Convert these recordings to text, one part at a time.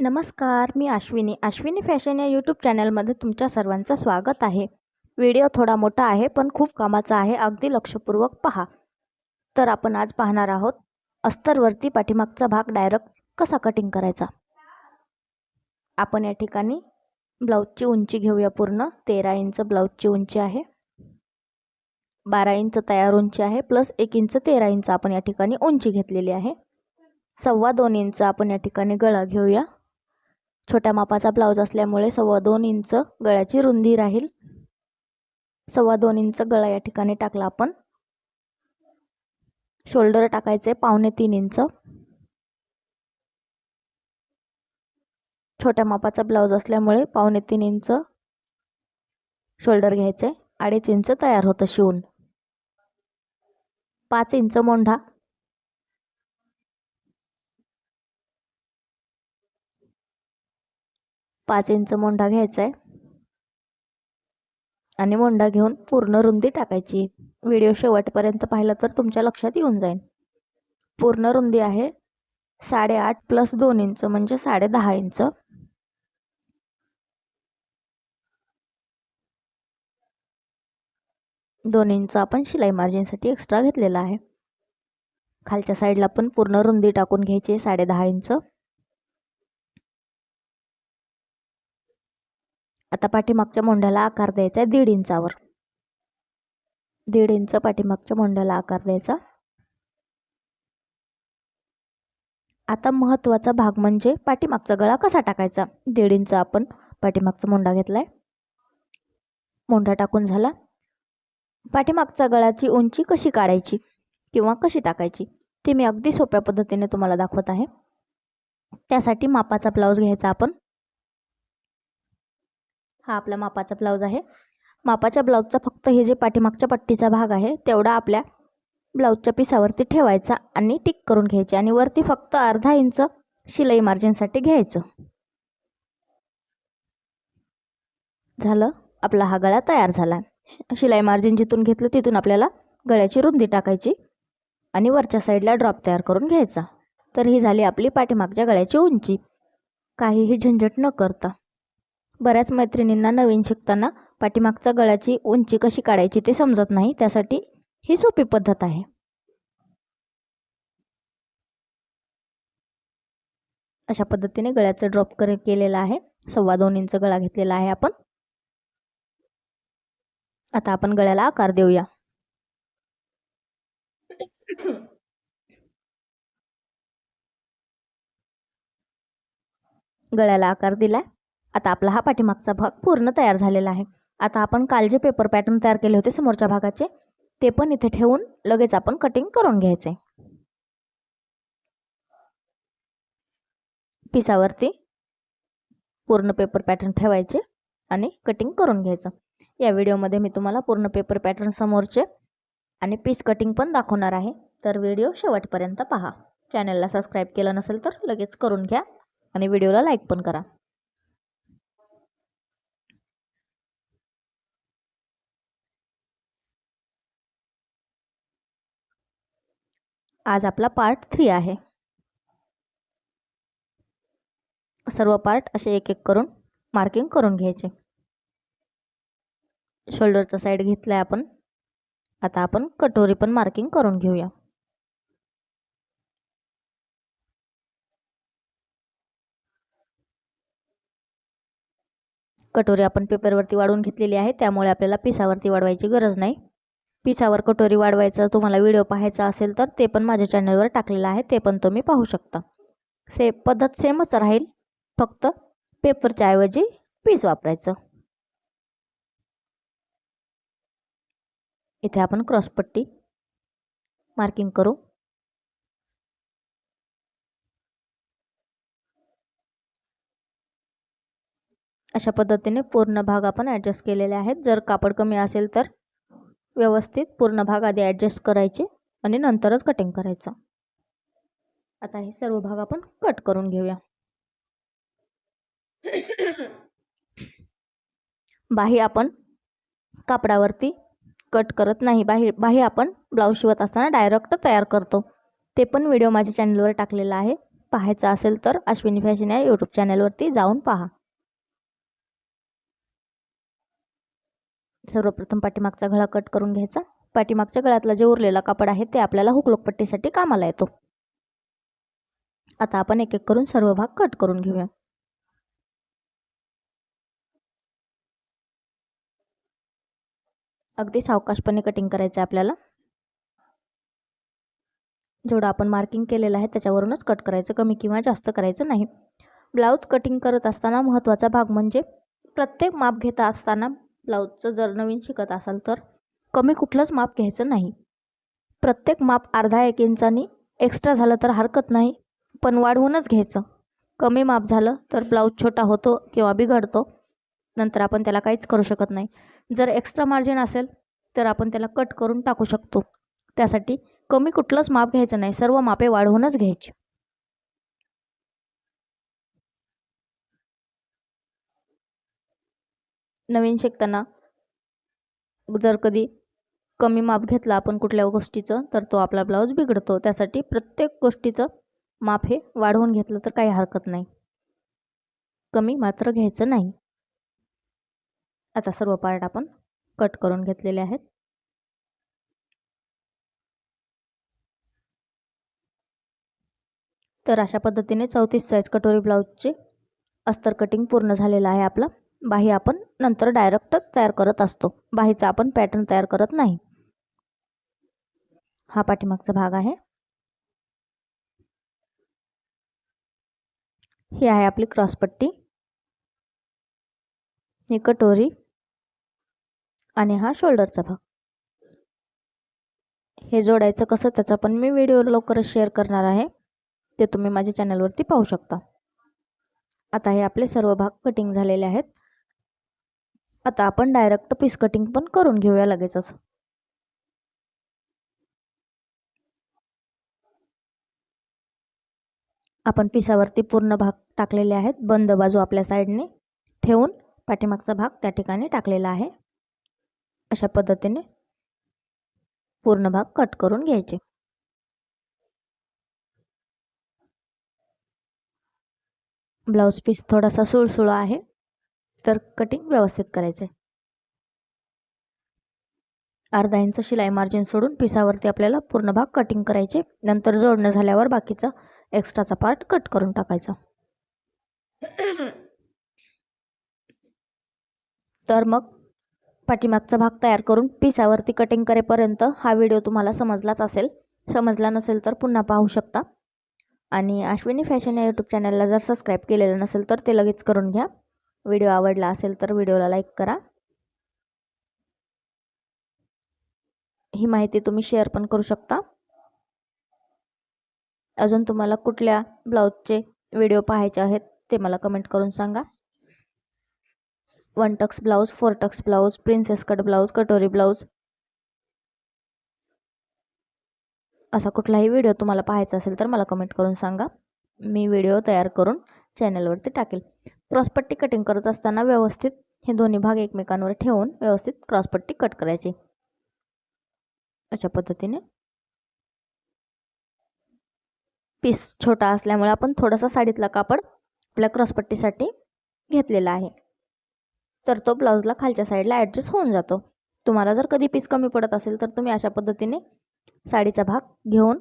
नमस्कार मी अश्विनी. अश्विनी फॅशन या यूट्यूब चॅनलमध्ये तुमच्या सर्वांचं स्वागत आहे. व्हिडिओ थोडा मोठा आहे पण खूप कामाचा आहे. अगदी लक्षपूर्वक पहा. तर आपण आज पाहणार आहोत अस्तरवरती पाठीमागचा भाग डायरेक्ट कसा कटिंग करायचा? आपण या ठिकाणी ब्लाऊजची उंची घेऊया पूर्ण. तेरा इंच ब्लाऊजची उंची आहे. बारा इंच तयार उंची आहे प्लस एक इंच तेरा इंच आपण या ठिकाणी उंची घेतलेली आहे. सव्वा दोन इंच आपण या ठिकाणी गळा घेऊया. छोट्या मापाचा ब्लाऊज असल्यामुळे सव्वा दोन इंच गळ्याची रुंदी राहील. सव्वा दोन इंच गळा या ठिकाणी टाकला आपण. शोल्डर टाकायचे पावणे तीन इंच. छोट्या मापाचा ब्लाऊज असल्यामुळे पावणे तीन इंच शोल्डर घ्यायचे. अडीच इंच तयार होतं शिवून. पाच इंच मोंढा. पाच इंच मोंढा घ्यायचा आहे आणि मोंढा घेऊन पूर्ण रुंदी टाकायची. व्हिडिओ शेवटपर्यंत पाहिलं तर तुमच्या लक्षात येऊन जाईल. पूर्ण रुंदी आहे साडेआठ प्लस दोन इंच म्हणजे साडे दहा इंच. दोन इंच आपण शिलाई मार्जिनसाठी एक्स्ट्रा घेतलेला आहे. खालच्या साईडला पण पूर्ण रुंदी टाकून घ्यायची साडे दहा इंच. आता पाठीमागच्या मोंढ्याला आकार द्यायचा आहे दीड इंचावर. दीड इंच पाठीमागच्या मोंढ्याला आकार द्यायचा. आता महत्त्वाचा भाग म्हणजे पाठीमागचा गळा कसा टाकायचा? दीड इंच आपण पाठीमागचा मोंढा घेतलाय. मोंढा टाकून झाला. पाठीमागचा गळाची उंची कशी काढायची किंवा कशी टाकायची ती मी अगदी सोप्या पद्धतीने तुम्हाला दाखवत आहे. त्यासाठी मापाचा ब्लाऊज घ्यायचा आपण. हा आपला मापाचा ब्लाऊज आहे. मापाच्या ब्लाऊजचा फक्त हे जे पाठीमागच्या पट्टीचा भाग आहे तेवढा आपल्या ब्लाऊजच्या पिसावरती ठेवायचा आणि टिक करून घ्यायचे आणि वरती फक्त अर्धा इंच शिलाई मार्जिनसाठी घ्यायचं. झालं. आपला हा गळा तयार झाला. शिलाई मार्जिन जिथून घेतलं तिथून आपल्याला गळ्याची रुंदी टाकायची आणि वरच्या साईडला ड्रॉप तयार करून घ्यायचा. तर ही झाली आपली पाठीमागच्या गळ्याची उंची. काहीही झंझट न करता. बऱ्याच मैत्रिणींना नवीन शिकताना पाठीमागच्या गळ्याची उंची कशी काढायची ते समजत नाही त्यासाठी ही सोपी पद्धत आहे. अशा पद्धतीने गळ्याचं ड्रॉप कर केलेला आहे. सव्वा दोन इंच गळा घेतलेला आहे आपण. आता आपण गळ्याला आकार देऊया. गळ्याला आकार दिलाय. आता आपला हा पाठीमागचा भाग पूर्ण तयार झालेला आहे. आता आपण काल जे पेपर पॅटर्न तयार केले होते समोरच्या भागाचे ते पण इथे ठेवून लगेच आपण कटिंग करून घ्यायचे. पिसावरती पूर्ण पेपर पॅटर्न ठेवायचे आणि कटिंग करून घ्यायचं. या व्हिडिओमध्ये मी तुम्हाला पूर्ण पेपर पॅटर्न समोरचे आणि पीस कटिंग पण दाखवणार आहे. तर व्हिडिओ शेवटपर्यंत पहा. चॅनलला सबस्क्राईब केलं नसेल तर लगेच करून घ्या आणि व्हिडिओला लाईक पण करा. आज आपला पार्ट थ्री आहे. सर्व पार्ट असे एक एक करून मार्किंग करून घ्यायचे. शोल्डरचा साईड घेतला आहे आपण. आता आपण कटोरी पण मार्किंग करून घेऊया. कटोरी आपण पेपरवरती वाढवून घेतलेली आहे त्यामुळे आपल्याला पिसावरती वाढवायची गरज नाही. पिसावर कटोरी वाढवायचा तुम्हाला व्हिडिओ पाहायचा असेल तर ते पण माझ्या चॅनलवर टाकलेलं आहे ते पण तुम्ही पाहू शकता. से पद्धत सेमच राहील फक्त पेपरच्या ऐवजी पीस वापरायचं. इथे आपण क्रॉसपट्टी मार्किंग करू. अशा पद्धतीने पूर्ण भाग आपण ॲडजस्ट केलेले आहेत. जर कापड कमी असेल तर व्यवस्थित पूर्ण भाग आधी ॲडजस्ट करायचे आणि नंतरच कटिंग करायचं. आता हे सर्व भाग आपण कट करून घेऊया. बाही आपण कापडावरती कट करत नाही. बाही बाही आपण ब्लाऊज शिवत असताना डायरेक्ट तयार करतो. ते पण व्हिडिओ माझ्या चॅनलवर टाकलेला आहे. पाहायचा असेल तर अश्विनी फॅशन या यूट्यूब चॅनलवरती जाऊन पहा. सर्वप्रथम पाठीमागचा गळा कट करून घ्यायचा. पाठीमागच्या गळ्यातला जे उरलेला कापड आहे ते आपल्याला हुकलोकपट्टीसाठी कामाला येतो. आता आपण एक एक करून सर्व भाग कट करून घेऊया. अगदी सावकाशपणे कटिंग करायचं आहे आपल्याला. जेवढं आपण मार्किंग केलेलं आहे त्याच्यावरूनच कट करायचं. कमी किंवा जास्त करायचं नाही. ब्लाऊज कटिंग करत असताना महत्त्वाचा भाग म्हणजे प्रत्येक माप घेता असताना ब्लाऊजचं जर नवीन शिकत असाल तर कमी कुठलंच माप घ्यायचं नाही. प्रत्येक माप अर्धा एक इंचानी एक्स्ट्रा झालं तर हरकत नाही पण वाढवूनच घ्यायचं. कमी माप झालं तर ब्लाऊज छोटा होतो किंवा बिघडतो नंतर आपण त्याला काहीच करू शकत नाही. जर एक्स्ट्रा मार्जिन असेल तर आपण त्याला कट करून टाकू शकतो. त्यासाठी कमी कुठलंच माप घ्यायचं नाही सर्व मापे वाढवूनच घ्यायची. नवीन शिकताना जर कधी कमी माप घेतला आपण कुठल्या गोष्टीचं तर तो आपला ब्लाऊज बिघडतो. त्यासाठी प्रत्येक गोष्टीचं माप हे वाढवून घेतलं तर काही हरकत नाही. कमी मात्र घ्यायचं नाही. आता सर्व पार्ट आपण कट करून घेतलेले आहेत. तर अशा पद्धतीने चौतीस साईज कटोरी ब्लाऊजचे अस्तर कटिंग पूर्ण झालेलं आहे आपलं. बाही आपण नंतर डायरेक्टच तयार करत असतो. बाहीचा आपण पॅटर्न तयार करत नाही. हा पाठीमागचा भाग आहे. ही आहे आपली क्रॉसपट्टी ही कटोरी. आणि हा शोल्डरचा भाग. हे जोडायचं कसं त्याचा पण मी व्हिडिओ लवकरच शेअर करणार आहे. ते तुम्ही माझ्या चॅनलवरती पाहू शकता. आता हे आपले सर्व भाग कटिंग झालेले आहेत. आता आपण डायरेक्ट पीस कटिंग पण करून घेऊया लगेचच. आपण पिसावरती पूर्ण भाग टाकलेले आहेत. बंद बाजू आपल्या साईडने ठेवून पाठीमागचा भाग त्या ठिकाणी टाकलेला आहे. अशा पद्धतीने पूर्ण भाग कट करून घ्यायचे. ब्लाऊज पीस थोडासा सुळसुळा आहे. तर कटिंग व्यवस्थित करायचे अर्धा इंच शिलाई मार्जिन सोडून पिसावरती आपल्याला पूर्ण भाग कटिंग करायचे. नंतर जोडणं झाल्यावर बाकीचा एक्स्ट्राचा पार्ट कट करून टाकायचा. तर मग पाठीमागचा भाग तयार करून पिसावरती कटिंग करेपर्यंत हा व्हिडिओ तुम्हाला समजलाच असेल. समजला नसेल तर पुन्हा पाहू शकता. आणि अश्विनी फॅशन या यूट्यूब चॅनलला जर सबस्क्राईब केलेलं नसेल तर ते लगेच करून घ्या. व्हिडिओ आवडला असेल तर व्हिडिओला लाईक करा. ही माहिती तुम्ही शेअर पण करू शकता. अजून तुम्हाला कुठल्या ब्लाऊजचे व्हिडिओ पाहायचे आहेत ते मला कमेंट करून सांगा. One tucks blouse four tucks blouse princess cut blouse katori blouse. असा कुठलाही व्हिडिओ तुम्हाला पाहायचा असेल तर मला कमेंट करून सांगा. मी व्हिडिओ तयार करून चॅनलवरती टाकेल. क्रॉसपट्टी कटिंग करत असताना व्यवस्थित हे दोन्ही भाग एकमेकांवर ठेवून व्यवस्थित क्रॉसपट्टी कट करायची. अशा पद्धतीने. पीस छोटा असल्यामुळे आपण थोडासा साडीतला कापड आपल्या क्रॉसपट्टीसाठी घेतलेला आहे. तर तो ब्लाऊजला खालच्या साईडला ॲडजस्ट होऊन जातो. तुम्हाला जर कधी पीस कमी पडत असेल तर तुम्ही अशा पद्धतीने साडीचा भाग घेऊन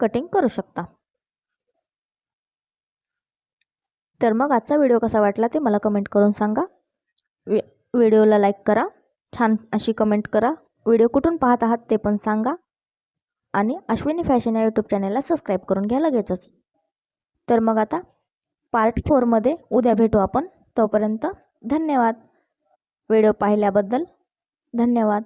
कटिंग करू शकता. तर मग आजचा व्हिडिओ कसा वाटला ते मला कमेंट करून सांगा. व्हिडिओला लाईक करा. छान अशी कमेंट करा. व्हिडिओ कुठून पाहत आहात ते पण सांगा. आणि अश्विनी फॅशन या यूट्यूब चॅनलला सबस्क्राईब करून घ्या लगेचच. तर मग आता पार्ट फोरमध्ये उद्या भेटू आपण. तोपर्यंत धन्यवाद. व्हिडिओ पाहिल्याबद्दल धन्यवाद.